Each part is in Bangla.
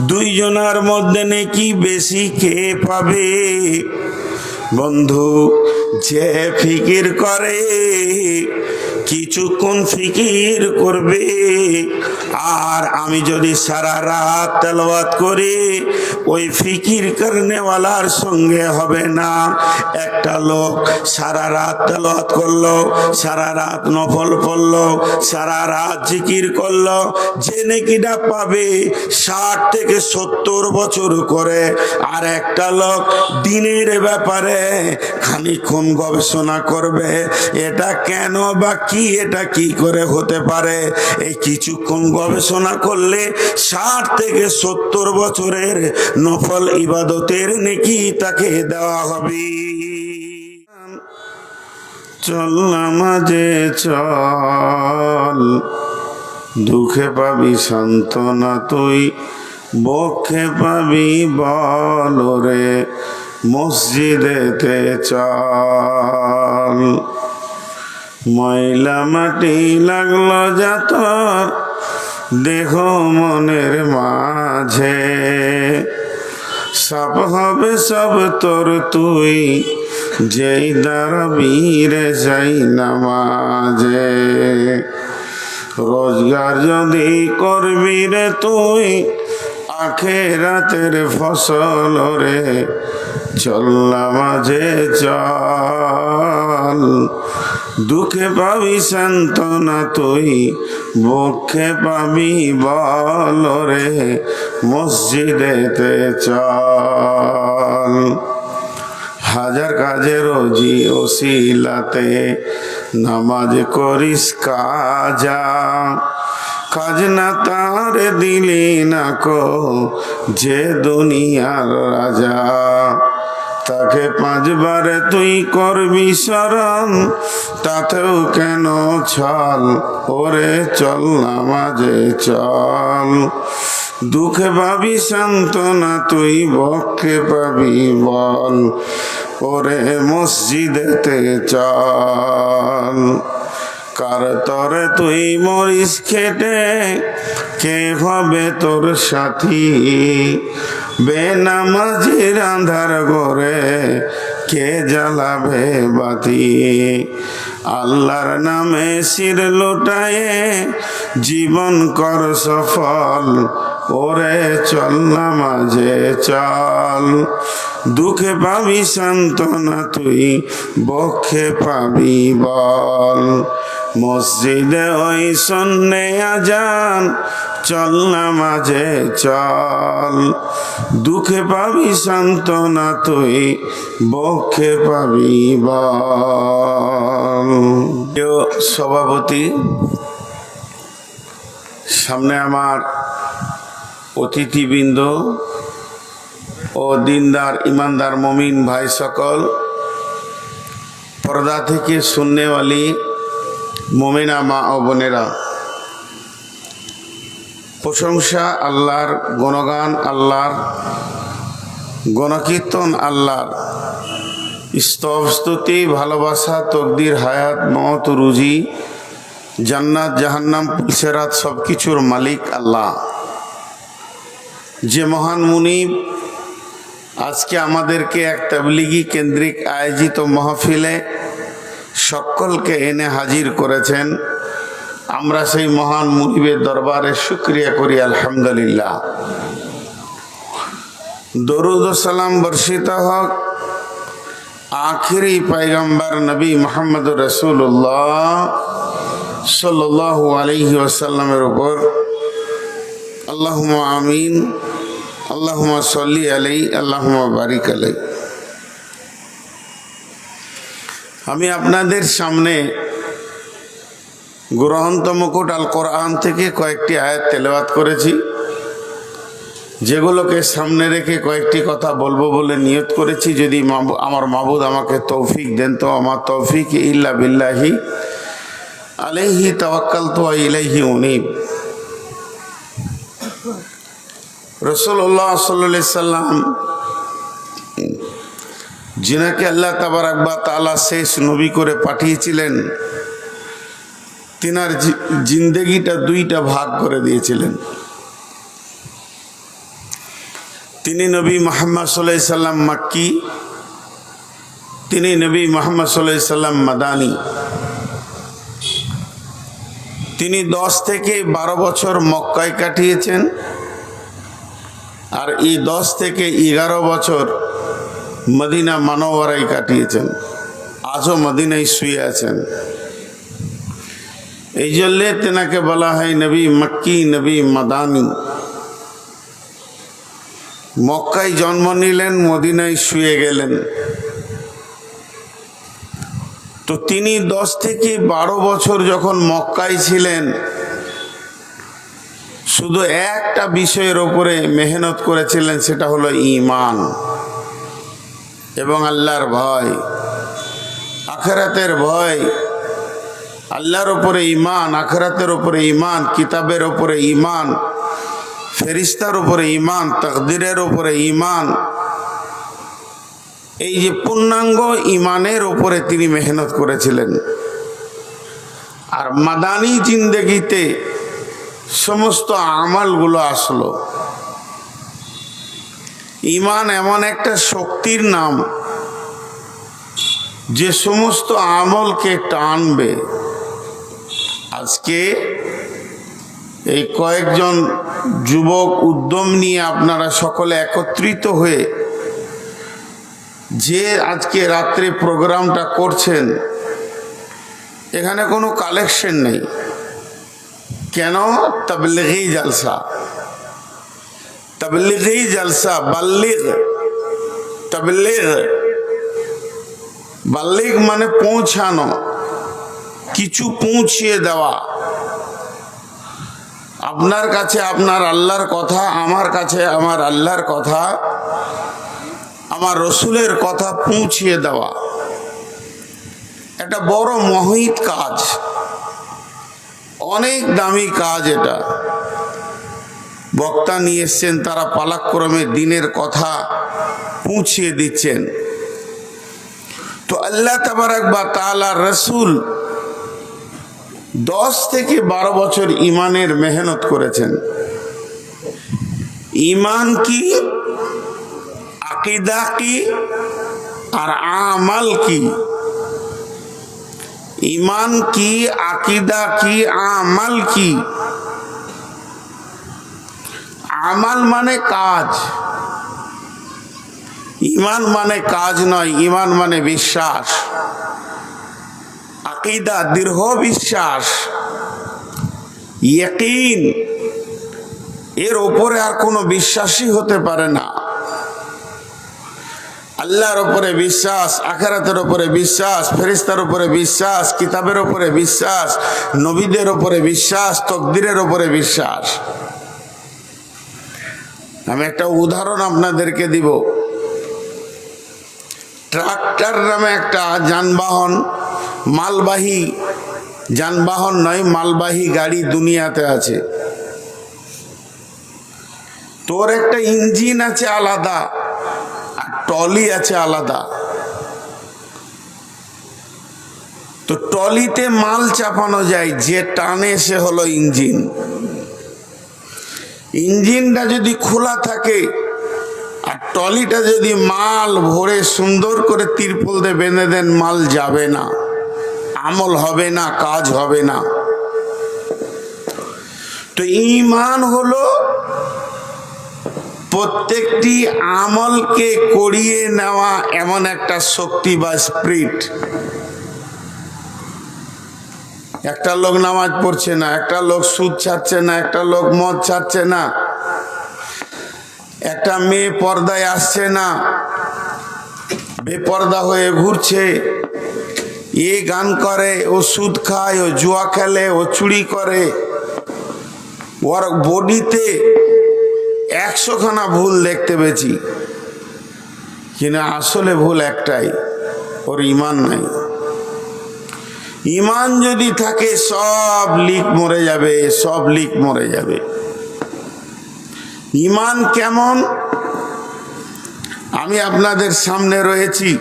দুইজনার মধ্যে নাকি বেশি কে পাবে? বন্ধু যে ফিকির করে কিছুক্ষণ ফিকির করবে। আর আমি যদি সারা রাত তেলাওয়াত করি, ওই ফিকির করনেওয়ালার সঙ্গে হবে না। একটা লোক সারা রাত তেলাওয়াত করল, সারা রাত নফল পড়ল, সারা রাত জিকির করল, যে নাকিটা পাবে ষাট থেকে সত্তর বছর করে। আর একটা লোক দিনের ব্যাপারে খানিক্ষণ গবেষণা করবে, এটা কেন বা এটা কি করে হতে পারে? এই কিছুক্ষণ গবেষণা করলে ষাট থেকে সত্তর বছরের নফল ইবাদতের নাকি তাকে দেওয়া হবে। চল মাঝে চল, দুঃখে পাবি সান্ত্বনা তুই, বক্ষে পাবি বল রে, মসজিদেতে চল। ময়লা মাটি লাগল যাতর দেহ মনের মাঝে। সব হবে, সব তোর তুই, যেই দাঁড়াবি রে যাই নামাজে। রোজগার যদি করবি রে তুই আখে রাতের ফসল রে চল্লা মাঝে চল। দুঃখে পাবি সান্ত্বনা তুই বক্ষে পাবি বল রে, মসজিদেতে চল। হাজার কাজে রোজি ওসিলাতে নামাজ করিস কাজা, কাজ না তার দিলি না কো যে দুনিয়ার রাজা। তাকে পাঁচবারে তুই করবি সরণ তাতেও কেন ছল? ওরে চল নামাজে চল। দুঃখে পাবি, সান্ত্বনা তুই, বক্ষে পাবি, বল। ওরে মসজিদেতে চল। কার তরে তুই মরিস খেটে। কে হবে তোর সাথী? বেনামাজির আন্ধার করে কে জ্বালাবে বাতি? আল্লাহর নামে শির লোটায়ে জীবন কর সফল। ওরে চল নামাজে চল। দুঃখে পাবি সান্ত্বনা তুই, বক্ষে পাবি বল। মসজিদে ওই সন্নে আজান, চল নামাজে চল। দুঃখে পাবি, সান্ত্বনা তুই, বক্ষে পাবি সভাপতি, সামনে আমার অতিথিবৃন্দ ও দিনদার, ইমানদার, মমিন ভাই সকল, পর্দা থেকে শূন্যওয়ালি মোমেনা মা ও বোনেরা, প্রশংসা আল্লাহর, গণগান আল্লাহর, গণকীর্তন আল্লাহর, স্তব স্তুতি, ভালোবাসা, তকদির, হায়াত, মত, রুজি, জান্নাত, জাহান্নাম পুলসেরাত সব কিছুর মালিক আল্লাহ। যে মহান মুনিব আজকে আমাদেরকে এক তাবলিগি কেন্দ্রিক আয়োজিত মাহফিলে সকলকে এনে হাজির করেছেন। আমরা সেই মহান মুনিবের দরবারে শুক্রিয়া করি, আলহামদুলিল্লাহ। দরুদ সালাম বর্ষিত হোক। আখিরি পাইগম্বর নবী মোহাম্মদ রসুল্লাহ সাল্লাহ আলহি ওয়াসাল্লামের উপর। আল্লাহ আমিন আল্লাহ সল্লি আলাই আল্লাহ বারিক আলাই আমি আপনাদের সামনে গ্রহন্ত মুকুট আল কোরআন থেকে কয়েকটি আয়াত তেলাওয়াত করেছি, যেগুলোকে সামনে রেখে কয়েকটি কথা বলব বলে নিয়ত করেছি। যদি আমার মাবুদ আমাকে তৌফিক দেন, তো আমার তৌফিক ইল্লা বিল্লাহি আলাইহি তাওয়াক্কাল তো ইলাইহি উনিব। রসুল্লাহ সাল্লাহ সাল্লাম যিনাকে আল্লাহ তাবার তাবারাকবা তালা শেষ নবী করে পাঠিয়েছিলেন, তিনার জিন্দেগিটা দুইটা ভাগ করে দিয়েছিলেন। তিনি নবী মোহাম্মদ সাল্লাহ সাল্লাম মাক্কি, তিনি নবী মোহাম্মদ সাল্লাহ সাল্লাম মাদানি। তিনি দশ থেকে বারো বছর মক্কায় কাটিয়েছেন, আর এই দশ থেকে এগারো বছর মদিনা মানবরাই কাটিয়েছেন। আজও মদিনায় শুয়ে আছেন। এই জন্যে তেনাকে বলা হয় নবী মক্কি, নবী মাদানি। মক্কায় জন্ম নিলেন, মদিনায় শুয়ে গেলেন। তো তিনি দশ থেকে বারো বছর যখন মক্কায় ছিলেন, শুধু একটা বিষয়ের ওপরে মেহনত করেছিলেন, সেটা হলো ইমান। এবং আল্লাহর ভয়, আখেরাতের ভয়, আল্লাহর ওপরে ইমান আখরাতের ওপরে ইমান কিতাবের ওপরে ইমান ফেরিস্তার উপরে ইমান তকদিরের উপরে ইমান এই যে পূর্ণাঙ্গ ইমানের উপরে তিনি মেহনত করেছিলেন। আর মাদানি জিন্দগিতে সমস্ত আমালগুলো আসলো। ইমান এমন একটা শক্তির নাম যে সমস্ত আমলকে টানবে। আজকে এই কয়েকজন যুবক উদ্যম নিয়ে আপনারা সকলে একত্রিত হয়ে যে আজকে রাত্রে প্রোগ্রামটা করছেন, এখানে কোনো কালেকশন নেই। কেন? তবলিগি জলসা। তবলিগি জলসা, বাল্লিগ, তবলিগ, বাল্লিগ মানে পৌঁছানো, কিছু পৌঁছিয়ে দেওয়া। আপনার কাছে আপনার আল্লাহর কথা, আমার কাছে আমার আল্লাহর কথা, আমার রসুলের কথা পৌঁছিয়ে দেওয়া। একটা বড় মহিত কাজ, অনেক দামি কাজ এটা। বক্তা নিয়ে এসছেন, তারা পালাক্রমে দিনের কথা পৌঁছিয়ে দিচ্ছেন। তো আল্লাহ তাবারাক বা তালা রসুল দশ থেকে বারো বছর ইমানের মেহনত করেছেন। ইমান কি, আকিদা কি, আর আমাল কি? ইমান কি, আকিদা কি, আমাল কি? আমাল মানে কাজ। ইমান মানে কাজ নয়, ইমান মানে বিশ্বাস। আকিদা দৃঢ় বিশ্বাস। ইয়কিন, এর ওপরে আর কোনো বিশ্বাসই হতে পারে না। আল্লাহর ওপরে বিশ্বাস, আখেরাতের ওপরে বিশ্বাস ফেরিস্তার ওপরে বিশ্বাস, কিতাবের ওপরে বিশ্বাস, নবীদের ওপরে বিশ্বাস, তকদিরের ওপরে বিশ্বাস। আমি একটা উদাহরণ আপনাদেরকে দিব। ট্রাক্টর নামে একটা যানবাহন, মালবাহী যানবাহন নয়, মালবাহী গাড়ি দুনিয়াতে আছে। তোর একটা ইঞ্জিন আছে আলাদা, আর টলি আছে আলাদা। তো টলিতে মাল চাপানো যায়, যে টানে সে হলো ইঞ্জিন। ইঞ্জিনটা যদি খোলা থাকে আর টলিটা যদি মাল ভরে সুন্দর করে তিরপল দিয়ে বেঁধে দেন, মাল যাবে না। আমল হবে না, কাজ হবে না। তো ইমান হলো প্রত্যেকটি আমলকে করিয়ে নেওয়া এমন একটা শক্তি বা স্প্রিট একটা লোক নামাজ পড়ছে না, একটা লোক সুদ ছাড়ছে না, একটা লোক মদ ছাড়ছে না, একটা মেয়ে পর্দায় আসছে না, বেপর্দা হয়ে ঘুরছে, এ গান করে, ও সুদ খায়, ও জুয়া খেলে, ও চুরি করে, ওর বডিতে একশোখানা ভুল দেখতে পেয়েছি, কিন্তু আসলে ভুল একটাই, ওর ইমান নাই। ইমান যদি থাকে, সব লিক মরে যাবে, সব লিক মরে যাবে। ইমান কেমন? আমি আপনাদের সামনে রয়েছি।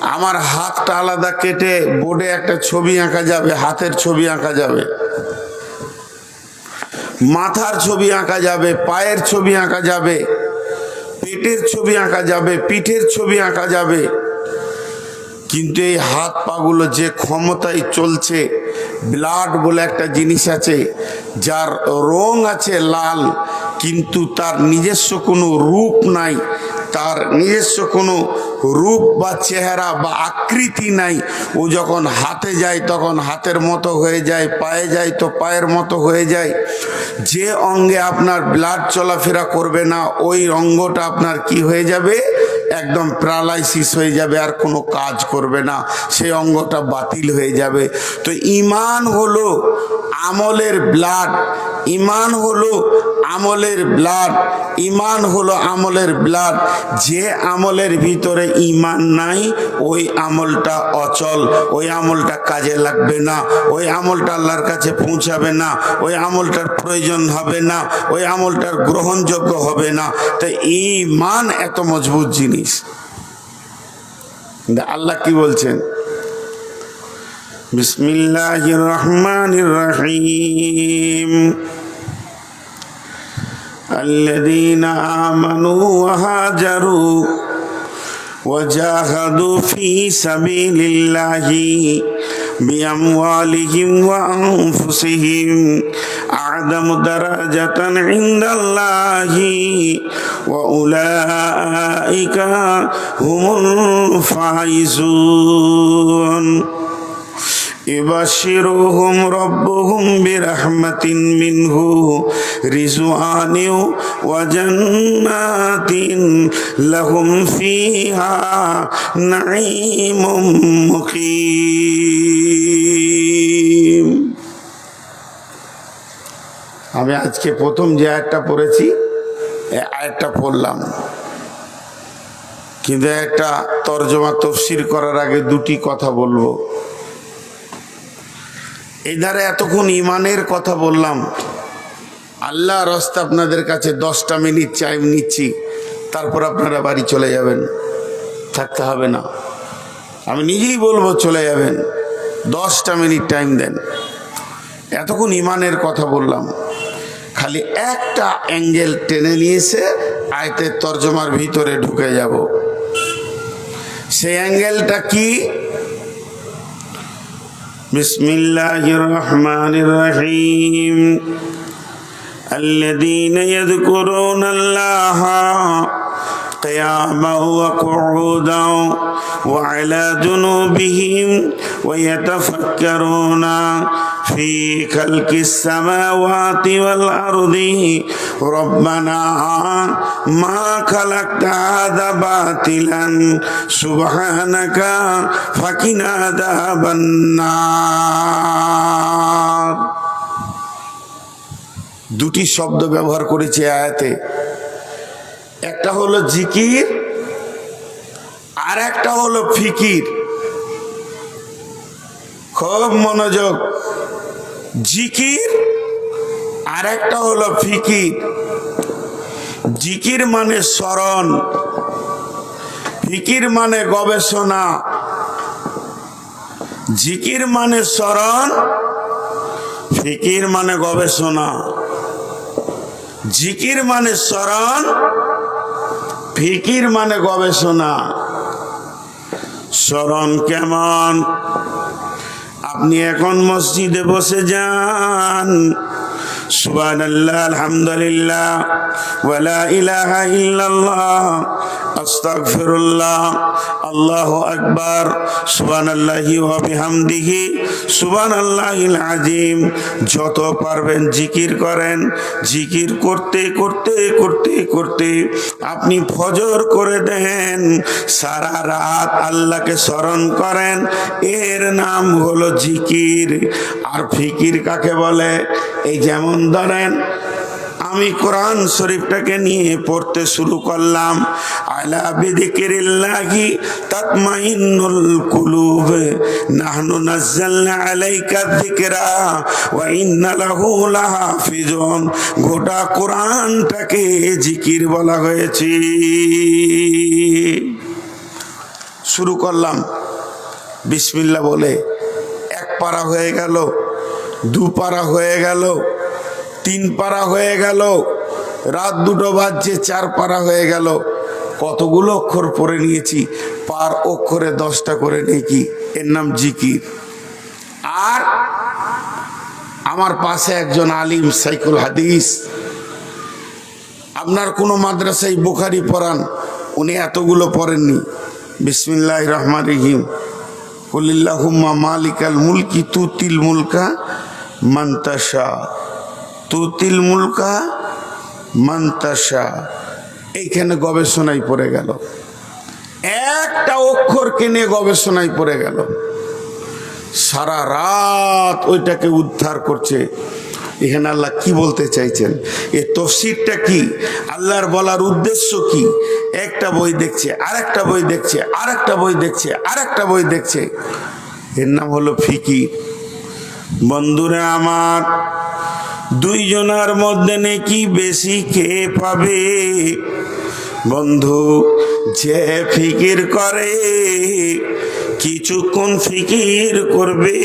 আমার হাতটা আলাদা কেটে বোর্ডে একটা ছবি আঁকা যাবে, হাতের ছবি আঁকা যাবে। মাথার ছবি আঁকা যাবে, পায়ের ছবি আঁকা যাবে, পেটের ছবি আঁকা যাবে, পিঠের ছবি আঁকা যাবে। কিন্তু এই হাত পাগুলো যে ক্ষমতায় চলছে ব্লাড বলে একটা জিনিস আছে, যার রং আছে লাল, কিন্তু তার নিজস্ব কোনো রূপ নাই, তার নিজস্ব কোনো রূপ বা চেহারা বা আকৃতি নাই। ও যখন হাতে যায়, তখন হাতের মতো হয়ে যায়, পায়ে যায়, তো পায়ের মতো হয়ে যায়। যে অঙ্গে আপনার ব্লাড চলাফেরা করবে না, ওই অঙ্গটা আপনার কি হয়ে যাবে? একদম প্যারালাইসিস হয়ে যাবে, আর কোনো কাজ করবে না। সেই অঙ্গটা বাতিল হয়ে যাবে। তো ইমান হলো আমলের ব্লাড। ইমান হলো আমলের ব্লাড ইমান হলো আমলের ব্লাড। যে আমলের ভিতরে ইমান নাই, ওই আমলটা অচল, ওই আমলটা কাজে লাগবে না, ওই আমলটা আল্লাহর কাছে পৌঁছাবে না, ওই আমলটার প্রয়োজন হবে না, ওই আমলটার গ্রহণযোগ্য হবে না। তো ইমান এত মজবুত জিনিস। আল্লাহ কি বলছেন? বিসমিল্লাহির রহমান রহিম। الذين آمنوا وهاجروا وجاهدوا في سبيل الله بأموالهم وأنفسهم أعظم درجة عند الله وأولئك هم الفائزون. ইবাশিরুহুম রব্বুহুম বিরাহমাতিন মিনহু রিজওয়ানিও ওয়া জান্নাতিন লাহুম ফিহা নাঈমুম আমি আজকে প্রথম যে আয়াতটা পড়েছি আয়াতটা পড়লাম। কিন্তু একটা তর্জমা তফসির করার আগে দুটি কথা বলব। এই ধারে এতক্ষণ ইমানের কথা বললাম। আল্লাহ রস্তা আপনাদের কাছে দশটা মিনিট টাইম নিচ্ছি, তারপর আপনারা বাড়ি চলে যাবেন। থাকতে হবে না। আমি নিজেই বলব চলে যাবেন। দশটা মিনিট টাইম দেন। এতক্ষণ ইমানের কথা বললাম। খালি একটা অ্যাঙ্গেল টেনে নিয়েছে, আয়তের তর্জমার ভিতরে ঢুকে যাব। সেই অ্যাঙ্গেলটা কি? بسم الله الرحمن الرحيم الذين يذكرون الله قياما وقعودا وعلى جنوبهم ويتفكرون في خلق السماوات والأرض ربنا ما خلقت هذا باطلا سبحانك فقنا عذاب النار দুটি শব্দ ব্যবহার করেছে আয়াতে একটা হলো জিকির আর একটা হলো ফিকির খুব মনোযোগ জিকির আর একটা হলো ফিকির। জিকির মানে স্মরণ, ফিকির মানে গবেষণা। জিকির মানে স্মরণ, ফিকির মানে গবেষণা। জিকির মানে স্মরণ, ফিকির মানে গবেষণা। স্মরণ কেমন? আপনি এখন মসজিদে বসে যান। সুবান আল্লাহ আলহামদুলিল্লাহ ইলাহা ইল্লাল্লাহ আস্তাগফিরুল্লাহ। আল্লাহু আকবার, সুবহানাল্লাহি ওয়া বিহামদিহি, সুবহানাল্লাহিল আজিম যত পারবেন জিকির করেন, জিকির করতে করতে করতে করতে আপনি ফজর করে দেন, সারা রাত আল্লাহকে স্মরণ করেন। এর নাম হলো জিকির। আর ফিকির কাকে বলে? এই যেমন ধরেন আমি কোরআন শরীফটাকে নিয়ে পড়তে শুরু করলাম। আলা বিদিকিরিল্লাহি তাতমাইন্নুল কুলুব। নাহনু নাযালনা আলাইকা যিকরা ওয়া ইন্না লাহু লাহাফিজুন। গোটা কোরআনটাকে জিকির বলা হয়েছে। শুরু করলাম। বিসমিল্লাহ বলে এক পারা হয়ে গেল, দু পারা হয়ে গেল। তিন পারা হয়ে গেল। রাত দুটো বাজছে, চার পারা হয়ে গেল। কতগুলো অক্ষর পড়ে নিয়েছি। পার অক্ষরে দশটা করে নেকি এর নাম জিকির। আর আমার পাশে একজন আলিম সাইকুল হাদিস। আপনার কোনো মাদ্রাসায় বুখারি পড়ান, উনি এতগুলো পড়েননি। বিসমিল্লাহ রহমান রহিম। কলিল্লাহুম্মা মালিকাল মুলকি তুতিল মুলকা মান্তাসা তুতিল মুলকা মান্তাসা এইখানে গবেষণায় পড়ে গেল। একটা অক্ষরকে নিয়ে গবেষণায় পড়ে গেল। সারা রাত ওইটাকে উদ্ধার করছে। এখানে আল্লাহ কি বলতে চাইছেন? এ তফসিরটা কি? আল্লাহর বলার উদ্দেশ্য কি? একটা বই দেখছে, আরেকটা বই দেখছে, আরেকটা বই দেখছে, আরেকটা বই দেখছে। এর নাম হলো ফিকির। বন্ধুরা আমার দুইজনের মধ্যে নাকি বেশি কে পাবে? বন্ধু যে ফিকির করে কিছুক্ষণ ফিকির করবে?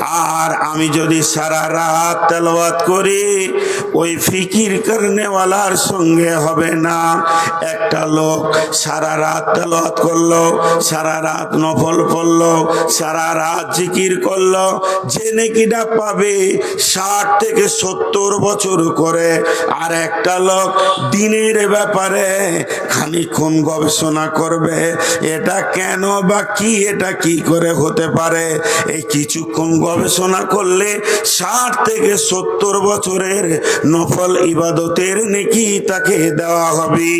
আর আমি যদি সারা রাত তেলবাদ করি, ওই ফিকির করনেওয়ালার সঙ্গে হবে না। একটা লোক সারা রাত তেলবাদ করল, সারা রাত নফল পড়ল, সারা রাত জিকির করল, যে নেকিটা পাবে ষাট থেকে সত্তর বছর করে। আর একটা লোক দিনের ব্যাপারে খানিক্ষণ গবেষণা করবে, এটা কেন বা কি, এটা কি করে হতে পারে? এই কিছুক্ষণ গবেষণা করলে ষাট থেকে সত্তর বছরের নফল ইবাদতের নেকি তাকে দেওয়া হবে।